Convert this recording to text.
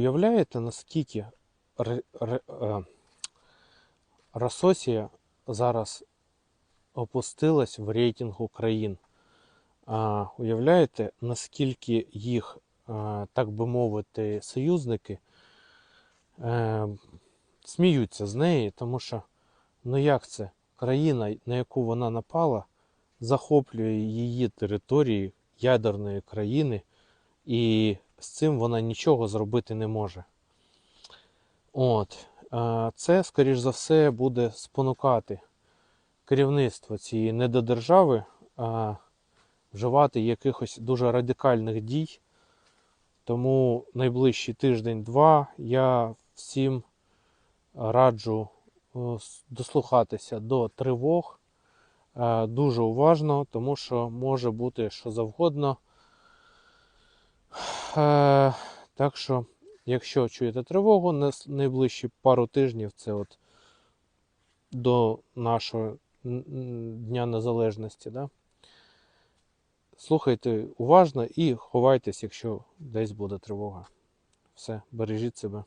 Уявляєте, наскільки е, Рососія зараз опустилась в рейтингу країн? Уявляєте, наскільки їх, е, так би мовити, союзники е, сміються з неї, тому що ну як це? Країна, на яку вона напала, захоплює її території ядерної країни, і з цим вона нічого зробити не може. От. е, Це, скоріш за все, буде спонукати керівництво цієї недодержави е, вживати якихось дуже радикальних дій. Тому найближчий тиждень-два я всім раджу е, дослухатися до тривог дуже уважно, тому що може бути що завгодно. Е, Так що, якщо чуєте тривогу, на найближчі пару тижнів, це от до нашого Дня Незалежності, да? слухайте уважно і ховайтесь, якщо десь буде тривога. Все, бережіть себе.